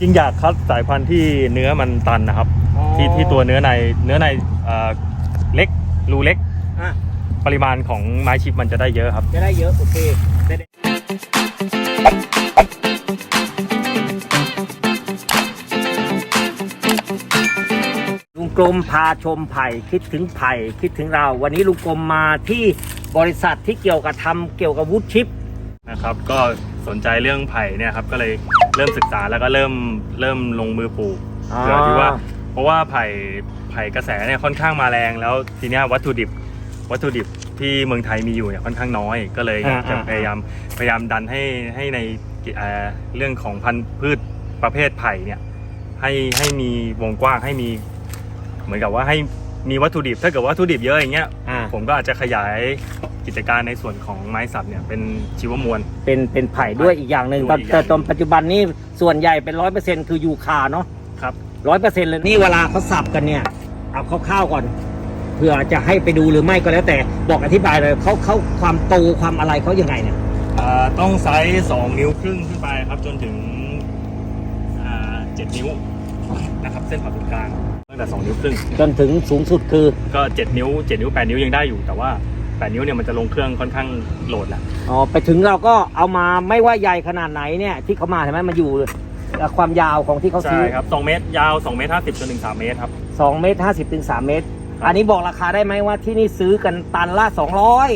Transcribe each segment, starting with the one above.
จริงอยากคัดสายพันธุ์ที่เนื้อมันตันนะครับอ๋อที่ที่ตัวเนื้อในเนื้อในเอ่อเล็กรูเล็ก อะปริมาณของไม้ชิปมันจะได้เยอะครับ จะได้เยอะ โอเคจะได้ลุงกรมพาชมไผ่คิดถึงไผ่คิดถึงเรา วันนี้ลุงกรมมาที่บริษัทที่เกี่ยวกับทำเกี่ยวกับวุฒิชิป นะครับก็สนใจเรื่องไผ่เนี่ยครับก็เลยเริ่มศึกษาแล้วก็เริ่มเริ่มลงมือปลูกอ๋อเพื่อที่ว่าเพราะว่าไผ่ไผ่กระแสเนี่ยค่อนข้างมาแรงแล้วทีเนี้ยวัตถุดิบวัตถุดิบที่เมืองไทยมีอยู่เนี่ยค่อนข้างน้อย ก็เลยอยากจะพยายามพยายามดันให้ให้ในเอ่อเรื่องของพันธุ์พืชประเภทไผ่เนี่ยให้ให้มีวงกว้างให้มี เหมือนกับว่าให้มีวัตถุดิบถ้าเกิดวัตถุดิบเยอะอย่างเงี้ยอ่าผมก็อาจจะขยาย กิจการในส่วนของไม้สักเนี่ยเป็นชีวมวล เป็นเป็นไผ่ด้วยอีกอย่างหนึ่งด้วยแต่อีกอแต่ย่างหนึ่งตอนปัจจุบันนี้ส่วนใหญ่เป็นร้อยเปอร์เซ็นต์คือยูคาเนาะครับ ร้อยเปอร์เซ็นต์เลยนี่เวลาเขาสับกันเนี่ย เอาคร่าวๆก่อนเพื่อจะให้ไปดูหรือไม่ก็แล้วแต่บอกอธิบายเลยเขาเขาความโตความอะไรเขายังไงเนี่ย อ่าต้องไซส์สองนิ้วครึ่งขึ้นไปครับจนถึงอ่าเจ็ดนิ้วนะครับเส้นผ่าศูนย์กลางตั้งแต่สองนิ้วครึ่งจนถึงสูงสุดคือก็เจ็ดนิ้วเจ็ดนิ้วแปดนิ้วยังได้อยู่ แต่ว่า แปดนิ้วเนี่ยมันจะลงเครื่องค่อนข้างโหลดแล้วอ๋อไปถึงเราก็เอามาไม่ว่าใหญ่ขนาดไหนเนี่ยที่เขามาเห็นไหมมันอยู่ความยาวของที่เขาซื้ใช่อครับสองเมตรยาวสองเมตรห้าสิบจนถึงสามเมตรครับสองเมตรห้าสิบถึงสามเมตรครับอันนี้บอกราคาได้ไหมว่าที่นี่ซื้อกันตันละสองร้อย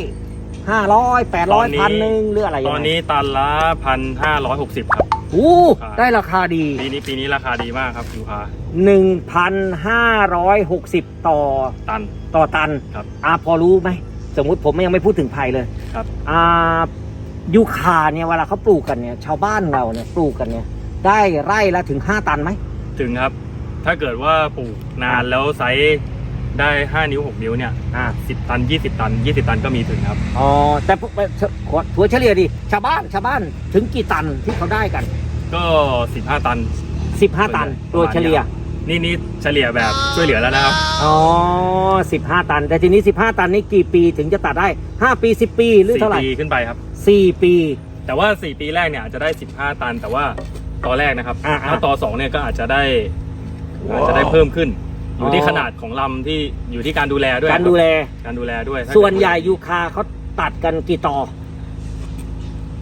ห้าร้อยแปดร้อยพันหนึ่งหรืออะไรยังตไงอนนี้ตันละพันห้าร้อยหกสิบครับ โอ้ครับได้ราคาดี ปีนี้ปีนี้ราคาดีมากครับยูคาหนึ่งพันห้าร้อยหกสิบต่อตัน ต่อตันครับอ่าพอรู้ไหม สมมุติผมยังไม่พูดถึงไผ่เลยครับ อ่ายูคาเนี่ยเวลาเขาปลูกกันเนี่ย ชาวบ้านเราเนี่ยปลูกกันเนี่ย ได้ไร่ละถึง5ตันไหมถึงครับ ถ้าเกิดว่าปลูกนานแล้วไซส์ได้ 5 นิ้ว 6 นิ้วเนี่ยอ่า10 ตัน 20 ตัน 20 ตันก็มีถึงครับ อ๋อแต่พวกถัวเฉลี่ยดิชาวบ้านชาวบ้านถึงกี่ตันที่เขาได้กัน ก็ 15 ตัน 15 ตันโดยเฉลี่ย นี่นี่เฉลี่ยแบบช่วยเหลือแล้วนะครับ อ๋อ15ตัน แต่ทีนี้15ตันนี่กี่ปีถึงจะตัดได้5ปี10ปีหรือเท่าไหร่4ปีขึ้นไปครับ4ปี แต่ว่า4ปีแรกเนี่ยอาจจะได้15ตัน แต่ว่าต่อแรกนะครับอ่าๆ ถ้าต่อ2เนี่ยก็อาจจะได้อาจจะได้เพิ่มขึ้น อยู่ที่ขนาดของลำที่อยู่ที่การดูแลด้วยการดูแล การดูแลด้วยถ้าส่วนใหญ่ยูคาเขาตัดกันกี่ต่อ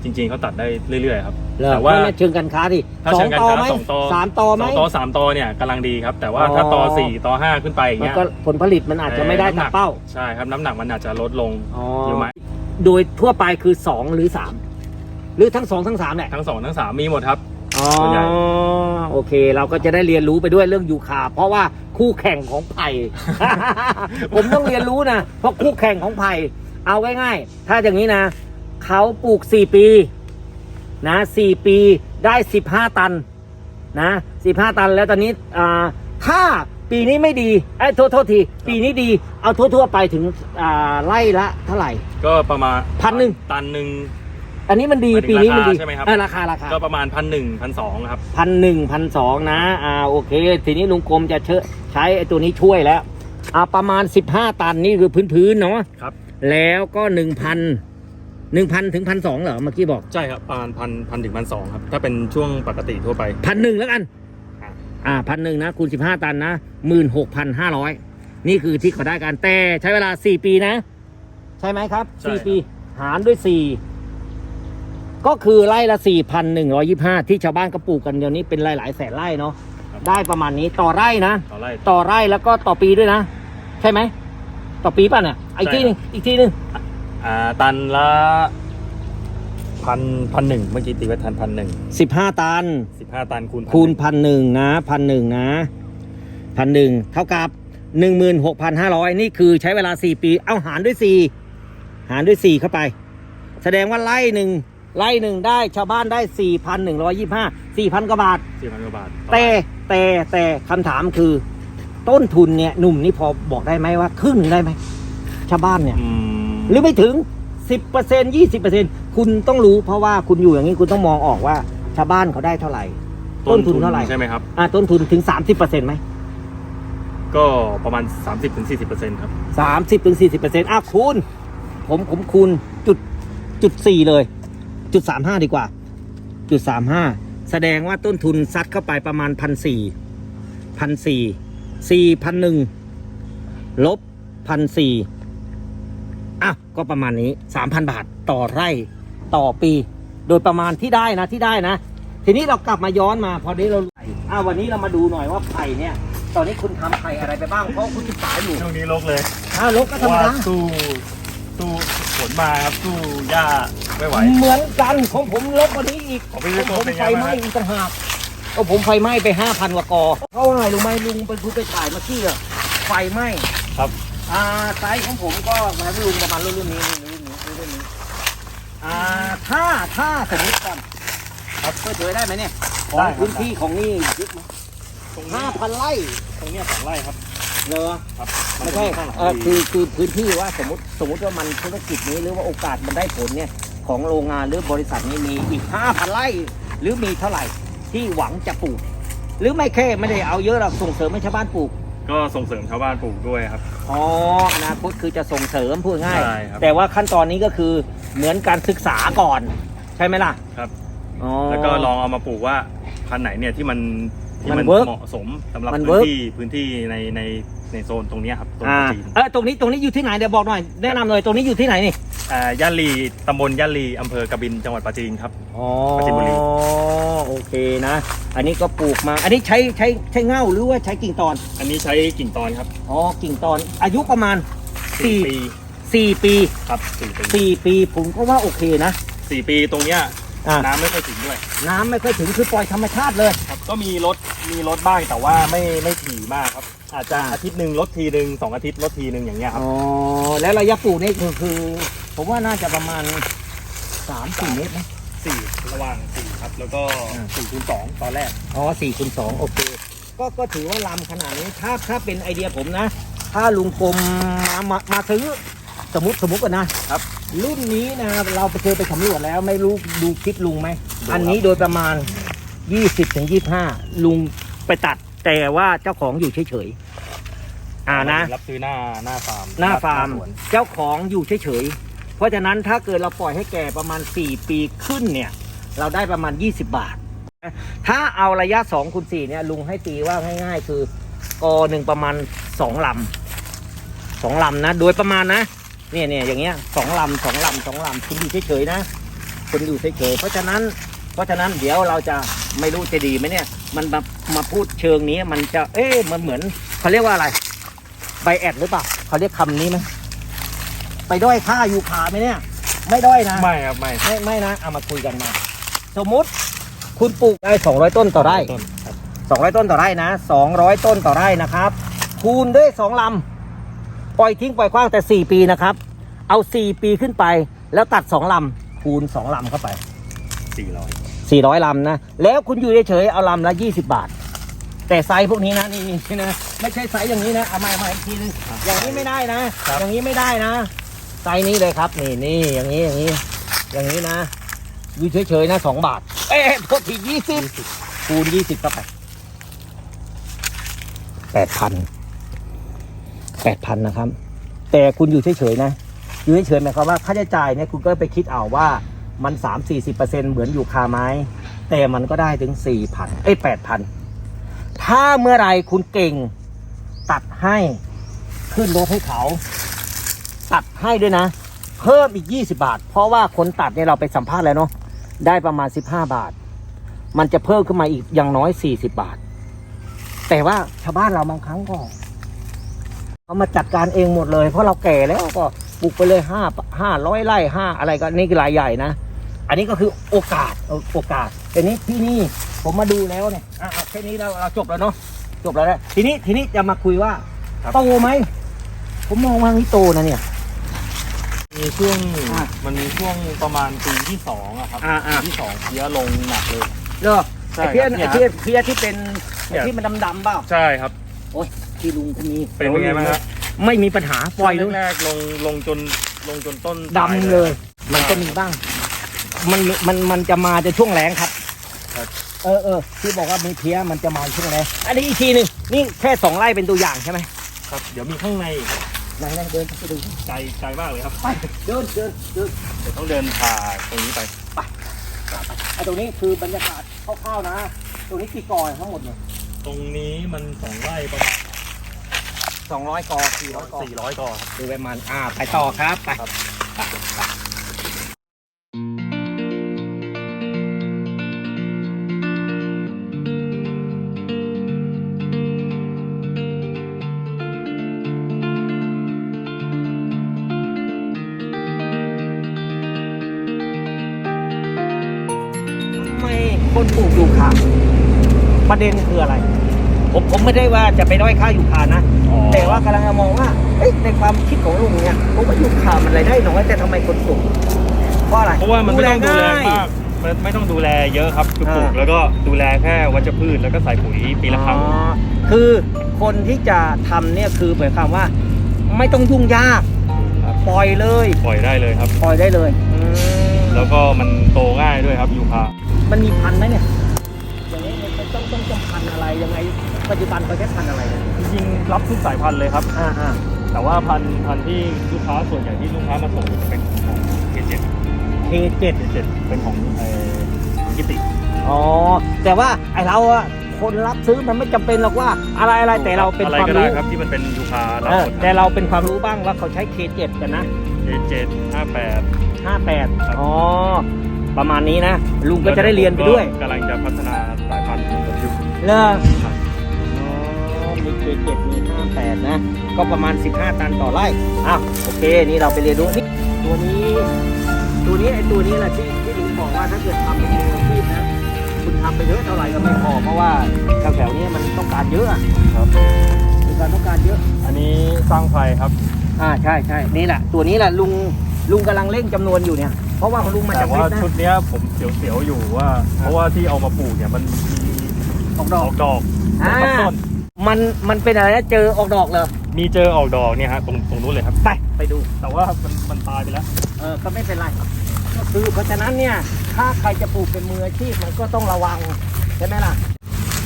จริง ๆเขาตัดได้เรื่อยๆครับ เหรอแต่ว่าไม่ไม่เชิงการค้าดิถ้าสอเชิงงการต่อค้าไหมสองต่อสามต่อไหม สองต่อสามต่อเนี่ยกำลังดีครับ แต่ว่าอ๋อถ้าต่อสี่ต่อห้าขึ้นไปอย่างมันเงี้ยก็ผลผลิตมันอาจจะไม่ได้น้ำหตานักมเป้าใช่ครับน้ำหนักมันอาจจะลดลงอ๋ออยู่ไหมโดยทั่วไปคือ2หรือ3หรือทั้ง2ทั้ง3แหละทั้งสองทั้งสามมีหมดครับ อ๋อส่วนใหญ่ โอเค เราก็จะได้เรียนรู้ไปด้วยเรื่องยูคา เพราะว่าคู่แข่งของไผ่ ผมต้องเรียนรู้นะเพราะคู่แข่งของไผ่เอาง่ายๆถ้าอย่างนี้นะ เขาปลูก 4 ปีนะ4ปีได้ 15 ตันนะ15 ตันแล้วตอนนี้อ่าถ้าปีนี้ไม่ดีไอ้ยโทษโทษที ปีนี้ดีเอาทั่วๆไปถึงอ่าไล่ละเท่าไหร่ ก็ประมาณพันหนึ่ง ตันหนึ่ง อันนี้มันดีหมายถึงปีนี้มันดีราคาใช่ไหมครับ เออราคาราคา ก็ประมาณพันหนึ่งพันสองครับ พันหนึ่งพันสองนะ อ่าโอเค ทีนี้ลุงกรมจะเชอะใช้ไอ้ตัวนี้ช่วยแล้ว อ่าประมาณ 15 ตันนี่คือพื้นๆเนาะครับ แล้วก็หนึ่งพัน หนึ่งพันถึงพันสองเหรอเมื่อกี้บอกใช่ครับประมาณพันพันถึงพันสองครับ ถ้าเป็นช่วงปกติทั่วไป พันหนึ่งแล้วกัน อะอ่าพันหนึ่งนะคูณสิบห้าตันนะหมื่นหกพันห้าร้อยนี่คือที่เขาได้กันแต่ใช้เวลาสี่ปีนะ ใช่ไหมครับใช่สี่ครับ ปี หารด้วยสี่ก็คือไร่ละสี่พันหนึ่งร้อยี่ห้าที่ชาวบ้านก็ปลูกกันเดี๋ยวนี้เป็นหลายๆแสนไร่เนาะได้ประมาณนี้ต่อไร่นะ ต่อไร่ ต่อไร่แล้วก็ต่อปีด้วยนะ ใช่ไหม ต่อปีป่ะเนี่ยอีกใช่ทีหนึงอีกทีหนึง อ่าตันละพันพันหนึ่งเมื่อกี้ตีไว้ทันพันหนึ่งสิบห้าตัน สิบห้าตันคูณ1,100คูณพันหนึ่งนะพันหนึ่งนะพันหนึ่งเท่ากับหนึ่งหมื่นหกพันห้าร้อยนี่คือใช้เวลาสี่ปี เอาหารด้วยสี่หารด้วยสี่เข้าไป แสดงว่าไร่หนึ่งไร่หนึ่งได้ชาวบ้านได้สี่พันหนึ่งร้อยี่ห้าสี่พันกว่าบาท สี่พันกว่าบาทแต่แต่แต่คำถามคือ ต้นทุนเนี่ยหนุ่มนี่พอบอกได้ไหมว่าครึ่งหนึ่งได้ไหมชาวบ้านเนี่ย อืม หรือไม่ถึง 10% 20%คุณต้องรู้เพราะว่าคุณอยู่อย่างนี้คุณต้องมองออกว่าชาวบ้านเขาได้เท่าไหร่ ต้นทุนเท่าไหร่ใช่ไหมครับอ่าต้นทุนถึง 30%ไหมก็ประมาณ 30-40%ครับ 30ถึง40%อะคูณผมผมคูณจุดจุด4เลย จุด35ดีกว่า จุด35แสดงว่าต้นทุนซัดเข้าไปประมาณพันสี่พันสี่สี่พันหนึ่งลบพันสี่อะ ก็ประมาณนี้สามพันบาทต่อไร่ต่อปี โดยประมาณที่ได้นะที่ได้นะ ทีนี้เรากลับมาย้อนมา พอนี้เราอะวันนี้เรามาดูหน่อยว่าไผ่เนี่ย ตอนนี้คุณทำไผ่อะไรไปบ้างเพราะคุณศึกษาอยู่ช่วงนี้ลกเลยอ้าวลกก็เพธรราะรมว่าดา สู้สู้ฝนมาครับสู้หญ้าไม่ไหว เหมือนกันของผมลบกว่านี้อีกของพี่วิโรจน์ผมเป็นไงไฟไหม้บ้างอีกต่างหากก็ผมไฟไหม้ไปห้าพันกว่ากอเพราะว่าไงลุงไหมลุงเป็นผู้ไปถ่ายเมื่อกี้อะไฟไหม้ครับ อ่าไซส์ของผมก็มาให้ลุงประมาณรุ่นนี้รุ่นนี้รุ่นนี้อ่าถ้าถ้าสมมติก่อนครับเปิดเผยได้ไหมเนี่ยของได้ครับ พื้นที่ของนี่ยึดไหมตรงห้าพันไร่ตรงเนี้ยสองไร่ครับเนอะครับไม่ใช่ข้างหลังเออดีคือคือพื้นที่ว่าสมมติสมมติว่ามันธุรกิจนี้หรือว่าโอกาสมันได้ผลเนี่ยของโรงงานหรือบริษัทนี้มีอีกห้าพันไร่หรือมีเท่าไหร่ที่หวังจะปลูก หรือไม่แค่ไม่ได้เอาเยอะเราส่งเสริมให้ชาวบ้านปลูก ก็ส่งเสริมชาวบ้านปลูกด้วยครับ อ๋ออนาคตคือจะส่งเสริมพูดง่าย ใช่ครับ แต่ว่าขั้นตอนนี้ก็คือเหมือนการศึกษาก่อน ใช่ไหมล่ะครับ อ๋อ แล้วก็ลองเอามาปลูกว่าพันธุ์ไหนเนี่ยที่มันที่มัมันน work เหมาะสมสำหรับมัน พื้น work ที่พื้นที่ในในในโซนตรงเนี้ยครับโซนอ่าจีนเออตรงนี้ตรงนี้อยู่ที่ไหนเดี๋ยวบอกหน่อยแนะนำหน่อยตรงนี้อยู่ที่ไหนนี่อ่าย่านลีตำบลย่านลีอำเภอกบินจังหวัดปราจีนครับ อ๋อปราจีนบุรีโอเค นะ อันนี้ก็ปลูกมา อันนี้ใช้ใช้ใช้เง่าหรือว่าใช้กิ่งตอน อันนี้ใช้กิ่งตอนครับอ๋อ กิ่งตอน อายุประมาณสี่ปีสี่ปีครับสี่ปีสี่ปีผมก็ว่าโอเคนะ สี่ปีตรงเนี้ยอ่า น้ำไม่ค่อยถึงด้วย น้ำไม่ค่อยถึงคือปล่อยธรรมชาติเลย ครับก็มีรถมีรถบ้างแต่ว่าไม่ไม่ถี่มากครับ อาจจะอ่าอาทิตย์หนึ่งรถทีหนึ่งสองอาทิตย์รถทีหนึ่งอย่างเงี้ยครับอ๋อ แล้วระยะปลูกนี่คือคือ ผมว่าน่าจะประมาณสามสี่เมตรนะสี่ระหว่างสี่ครับ แล้วก็อ่าสี่คูณสองตอนแรกอ๋อสี่คูณสองโอเคก็ก็ถือว่าลำขนาดนี้ถ้าถ้าเป็นไอเดียผมนะ ถ้าลุงกรมมามามาซื้อสมมติสมมติก่อนนะครับ รุ่นนี้นะเราไปเคยไปสำรวจแล้วไม่รู้ดูคลิปลุงไหมดูครับอันนี้โดยประมาณ 20ถึง25 ลุงไปตัดแต่ว่าเจ้าของอยู่เฉยๆอ่านะรับซื้อหน้าหน้าฟาร์มหน้าฟาร์มสวนเจ้าของอยู่เฉยๆเพราะฉะนั้นถ้าเกิดเราปล่อยให้แก่ประมาณ 4 ปีขึ้นเนี่ย เราได้ประมาณ 20 บาท ถ้าเอาระยะ 2คูณ4เนี่ยลุงให้ตีว่าง่ายๆ คือกอหนึ่งประมาณ 2 ลำสองลำนะ โดยประมาณนะ เนี่ยเนี่ยอย่างเงี้ยสองลำสองลำสองลำคุณอยู่เฉยๆนะคุณอยู่เฉยๆเพราะฉะนั้น เพราะฉะนั้นเดี๋ยวเราจะไม่รู้จะดีไหมเนี่ย มันมามาพูดเชิงนี้มันจะเอ๊ะมันเหมือนเขาเรียกว่าอะไรไบแอดหรือเปล่าเขาเรียกคำนี้ไหมไปด้อยค่าอยู่ขาไหมเนี่ย ไม่ด้อยนะ ไม่ครับไม่ไม่ไม่นะเอามาคุยกันมา สมมุติคุณปลูกได้สองร้อยต้นต่อไร่ ต้นครับสองร้อยต้นต่อไร่นะสองร้อยต้นต่อไร่นะครับ คูณด้วยสองลำ ปล่อยทิ้งปล่อยกว้างแต่สี่ปีนะครับ เอาสี่ปีขึ้นไป แล้วตัดสองลำ คูณสองลำเข้าไป สี่ร้อยสี่ร้อยลำนะ แล้วคุณอยู่เฉยๆเอาลำละยี่สิบาท แต่ไซส์พวกนี้นะนี่นี่นะ ไม่ใช่ไซส์อย่างนี้นะ เอามาเอามาอีกทีนึง อย่างนี้ไม่ได้นะ อย่างนี้ไม่ได้นะ ไซส์นี้เลยครับ นี่นี่อย่างนี้อย่างนี้ อย่างนี้นะ ยู่เฉยๆนะสองบาท เอ๊ะโทษทียี่สิบคูณยี่สิบเข้าไปแปดพันแปดพันนะครับ แต่คุณอยู่เฉยๆนะ อยู่เฉยๆหมายความว่าค่าใช้จ่ายเนี่ยคุณก็ไปคิดเอาว่ามันสามสี่สิบเปอร์เซ็นเหมือนอยู่คาไม้ แต่มันก็ได้ถึงสี่พันเอ้ยแปดพันถ้าเมื่อไรคุณเก่ง ตัดให้ขึ้นรถให้เขา ตัดให้ด้วยนะ เพิ่มอีก20บาท เพราะว่าคนตัดเนี่ยเราไปสัมภาษณ์แล้วเนาะ ได้ประมาณ 15 บาท มันจะเพิ่มขึ้นมาอีกอย่างน้อย 40 บาท แต่ว่าชาวบ้านเราบางครั้งก็เขามาจัดการเองหมดเลย เพราะเราแก่แล้วก็ปลูกไปเลยห้าห้าร้อยไร่ห้าอะไรก็นี่คือรายใหญ่นะ อันนี้ก็คือโอกาสเออโอกาสแต่นี้ที่นี่ผมมาดูแล้วเนี่ยอะอะแค่นี้เราเราจบแล้วเนาะจบแล้วนะทีนี้ทีนี้จะมาคุยว่าโตไหมผมมองว่านี่โตนะเนี่ย มีช่วงอ่ามันมีช่วงประมาณปีที่สองอะครับอ่าอ่า ปีที่สองเพี้ยลงหนักเลยเลิกใช่ไอ้เพี้ยนครับไอ้เพี้ยนเพี้ยที่เป็นไอ้ที่มันดำๆเปล่าใช่ครับ โอ้ยที่ลุงก็มีเป็นยังไงบ้างครับไม่มีปัญหาปล่อยเลยแรกๆลงลงจนลงจนต้นดำเลย มันก็มีบ้าง มันมันมันจะมาจะช่วงแรงครับครับ เออเออที่บอกว่ามีเพี้ยมันจะมาช่วงแรงอันนี้อีกทีหนึ่งนี่แค่สองไร่เป็นตัวอย่างใช่ไหมครับ เดี๋ยวมีข้างในอีกครับ ไหนไหนเดินไปดูไกลไกลมากเลยครับ ไปเดินเดินเดินเดี๋ยวต้องเดินผ่าตรงนี้ไปไอ้ตรงนี้คือบรรยากาศคร่าวๆนะ ตรงนี้กี่กอทั้งหมดเนี่ยตรงนี้มันสองไร่ประมาณสองร้อยกอสี่ร้อยกอสี่ร้อยกอครับดูไปมันอ่าไปต่อครับไปครับไป คนปลูกยูคาประเด็นคืออะไร ผมผมไม่ได้ว่าจะไปด้อยค่ายูคานะ แต่ว่ากำลังจะมองว่าเอ๊ะในความคิดของลุงเนี่ยผมว่ายูคามันรายได้น้อยแต่ทำไมคนปลูกเพราะอะไรเพราะว่ามันไม่ต้องดูแลง่ยมากมันไม่ต้องดูแลเยอะครับคือปลูกอ่าแล้วก็ดูแลแค่วัชพืชแล้วก็ใส่ปุ๋ยปีละครั้งอ๋อคือคนที่จะทำเนี่ยคือหมายความว่า ไม่ต้องยุ่งยากครับปล่อยเลย ปล่อยได้เลยครับ ปล่อยได้เลยอืมแล้วก็มันโตง่ายด้วยครับยูคา มันมีพันธุ์ไหมเนี่ยอย่างนี้มันต้องต้องต้องพันธุ์อะไรยังไงปัจจุบันเขาใช้พันธุ์อะไรเนี่ยจริงๆรับทุกสายพันธุ์เลยครับ อ่าอ่าแต่ว่าพันธุ์พันธุ์ที่ลูกค้าส่วนใหญ่ที่ลูกค้ามาส่งจะเป็นของเคเจ็ดเคเจ็ดเคเจ็ดเป็นของเอ่อกิติ อ๋อ แต่ว่าไอเราอะคนรับซื้อมันไม่จำเป็นหรอกว่าอะไรอะไรแต่เราเป็นอะไรความก็ได้รู้ครับที่มันเป็นยูคารับเออหมดแต่เราเป็นความรู้บ้างว่าเขาใช้ K7 กันนะเคเจ็ดห้าแปด58 อ๋อ ประมาณนี้นะ ลุงก็จะได้เรียนไปด้วยกำลังจะพัฒนาสายพันธุ์ของยูเลอครับอ๋อมี K7 มี58นะ ก็ประมาณ 15 ตันต่อไร่อ้าวโอเค นี่เราไปเรียนรู้นี่ตัวนี้ ตัวนี้ไอ้ตัวนี้แหละที่ที่ลุงบอกว่าถ้าเกิดทำเป็นมืออาชีพนะคุณทำไปเยอะเท่าไหร่ก็ไม่พอเพราะว่าแถวๆนี้มันต้องการเยอะอะครับมีการต้องการเยอะ อันนี้สร้างไฟครับอ่าใช่ใช่นี่แหละตัวนี้แหละลุงลุงกำลังเร่งจำนวนอยู่เนี่ย เพราะว่าของลุงมาแต่จากเพว่าชรนะ ชุดเนี้ยผมเสียวๆอยู่ว่า เพราะว่าที่เอามาปลูกเนี่ยมันมีออกดออกอกดอกอ่าต้นต้นมันมันเป็นอะไรนะเจอออกดอกเลยมีเจอออกดอกเนี่ยฮะตรงตรงนู้นเลยครับ ไปไปดู แต่ว่ามันมันตายไปแล้ว เออก็ไม่เป็นไรก็คือเพราะฉะนั้นเนี่ยถ้าใครจะปลูกเป็นมืออาชีพมันก็ต้องระวังใช่ไหมล่ะ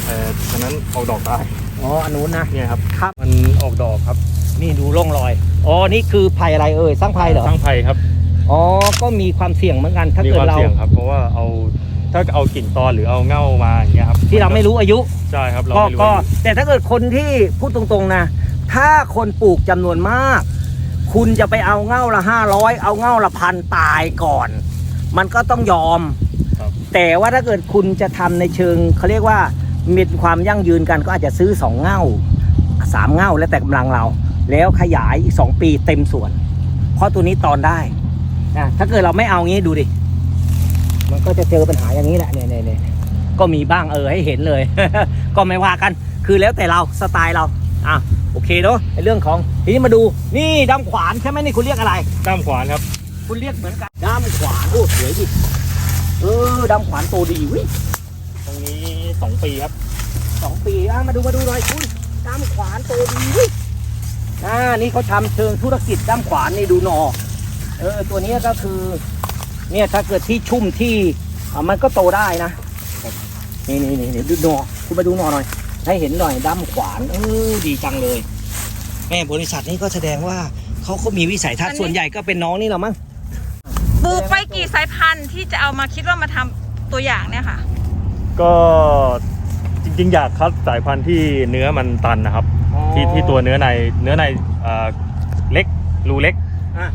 เออฉะนั้นออกดอกตายอ๋ออันนู้นนะเนี่ยครับครับ มันออกดอกครับนี่ดูร่องรอยอ๋อนี่คือไผ่อะไรเอ่ยสร้างไผ่เหรอสร้างไผ่ครับ อ๋อ ก็มีความเสี่ยงเหมือนกันถ้ามีเกิคดวามเรา เสี่ยงครับ เพราะว่าเอาถ้าเอากิ่งตอนหรือเอาเง่ามาอย่างเงี้ยครับที่เราไม่รู้อายุ ใช่ครับเราก็ไม่รู้ก็แต่ถ้าเกิดคนที่พูดตรงๆนะ ถ้าคนปลูกจำนวนมาก คุณจะไปเอาเง่าละห้าร้อยเอาเง่าละพันตายก่อน มันก็ต้องยอม ครับ แต่ว่าถ้าเกิดคุณจะทำในเชิงเขาเรียกว่ามีความยั่งยืนกันก็อาจจะซื้อสองเง่าสามเง่าแล้วแต่กำลังเรา แล้วขยายอีกสองปีเต็มส่วน เพราะตัวนี้ตอนได้ นะถ้าเกิดเราไม่เอางี้ดูดิ มันก็จะเจอปัญหาอย่างนี้แหละเนี่ยเนี่ยเนี่ยก็มีบ้างเออให้เห็นเลย ก็ไม่ว่ากัน คือแล้วแต่เราสไตล์เรา อะโอเคเนาะในเรื่องของทีนี้มาดูนี่ดำขวานใช่ไหมนี่คุณเรียกอะไรด้ามขวานครับ คุณเรียกเหมือนกันดำขวานโอ้สวยดิเออดำขวานโตดีวิตรงนี้สองปีครับสองปีอะมาดูมาดูหน่อยคุณดำขวานโตดีวิอ่านี่เขาทำเชิงธุรกิจดำขวานนี่ดูหนอ เออตัวนี้ก็คือ เนี่ยถ้าเกิดที่ชุ่มที่อะมันก็โตได้นะนี่นี่นี่นี่ดูหนอคุณมาดูหนอหน่อย ให้เห็นหน่อยดำขวานเออดีจังเลย แม่บริษัทนี้ก็แสดงว่าเขาก็มีวิสัยทัศน์ส่วนใหญ่ก็เป็นน้องนี่แหละมั้งปลูกไปกี่สายพันธุ์ที่จะเอามาคิดว่ามาทำตัวอย่างเนี่ยค่ะ ก็จริงๆ อยากคัดสายพันธุ์ที่เนื้อมันตันนะครับ ที่ที่ตัวเนื้อในเนื้อในเอ่อเล็กรูเล็ก อะ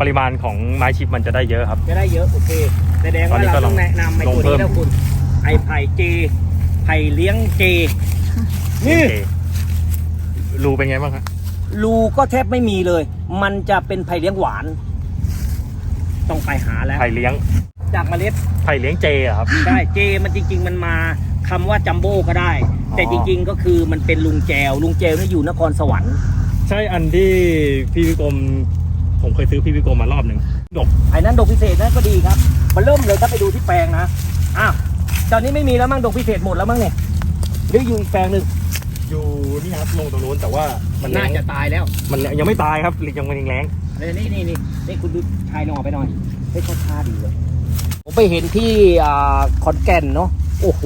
ปริมาณของไม้ชิปมันจะได้เยอะครับ จะได้เยอะโอเคแสดงตอนว่านี้เราก็ลต้อองงแนะนำไอ้ลงตัวเพิ่นี้มแล้วคุณไอ้ไผ่เจไผ่เลี้ยงเจนี่โอเครูเป็นไงบ้างครับรูก็แทบไม่มีเลย มันจะเป็นไผ่เลี้ยงหวาน ต้องไปหาแล้วไผ่เลี้ยง จากเมล็ดไผ่เลี้ยงเจอะครับได้เจมันจริง ๆ มันมาคำว่าจัมโบ้ก็ได้อ๋อแต่จริง ๆ ก็คือมันเป็นลุงแจวลุงแจวนี่อยู่นครสวรรค์ ใช่อันที่พี่วิกรม ผมเคยซื้อพี่วิกรมมารอบหนึ่งดกไอ้นั้นดอกพิเศษนั่นก็ดีครับ มันเริ่มเลยถ้าไปดูที่แปลงนะอ้าวตอนนี้ไม่มีแล้วมั้งดอกพิเศษหมดแล้วมั้งเนี่ยหรืออยู่อีกแปลงหนึ่งอยู่นี่ครับลงตรงนู้นแต่ว่ามันน่าแรงจะตายแล้ว มันยังไม่ตายครับยังมันยังแรงนี่นี่นี่นี่นี่คุณดูชายหนอไปหน่อยให้เขาท่าดีเลยผมไปเห็นที่อ่าขอนแก่นเนาะโอ้โห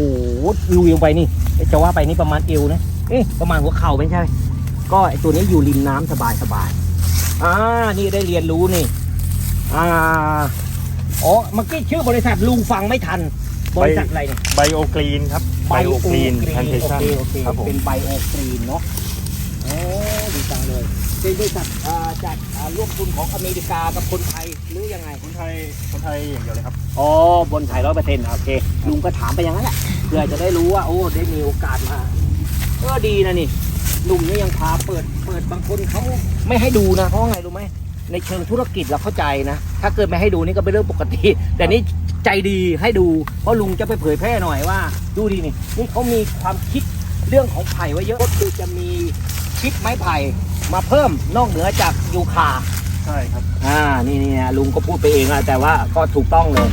ลุยลงไปนี่เอ๊ะจะว่าไปนี่ประมาณเอวนะเอ๊ะประมาณหัวเข่าไม่ใช่ ก็ไอตัวนี้อยู่ริมน้ำสบายสบาย อ่า นี่ได้เรียนรู้นี่ อ่า อ๋อ เมื่อกี้ชื่อบริษัทลุงฟังไม่ทัน บริษัทอะไรเนี่ยไบโอกรีนครับไบโอกรีนแพนเทชั่นโอเคโอเคครับผมเป็นไบโอกรีนเนาะโอ้ดีจังเลยเป็นบริษัทอ่าจากอ่าร่วมทุนของอเมริกากับคนไทยหรือยังไง คนไทย คนไทยอย่างเดียวเลยครับ อ๋อ บนไทยร้อยเปอร์เซ็นต์โอเค ลุงก็ถามไปอย่างนั้นแหละ เพื่อจะได้รู้ว่า โอ้ ได้มีโอกาสมา ก็ดีนะนี่ ลุงนี่ยังพาเปิดเปิดบางคนเขาไม่ให้ดูนะเพราะว่าไงรู้ไหมในเชิงธุรกิจเราเข้าใจนะ ถ้าเกิดไม่ให้ดูนี่ก็เป็นเรื่องปกติ แต่นี่ใจดีให้ดู เพราะลุงจะไปเผยแพร่หน่อยว่า ดูดีนี่นี่เขามีความคิดเรื่องของไผ่ไว้เยอะก็คือจะมีชิปไม้ไผ่มาเพิ่มนอกเหนือจากยูคาใช่ครับ อ่านี่นี่นะลุงก็พูดไปเองอะแต่ว่าก็ถูกต้องเลย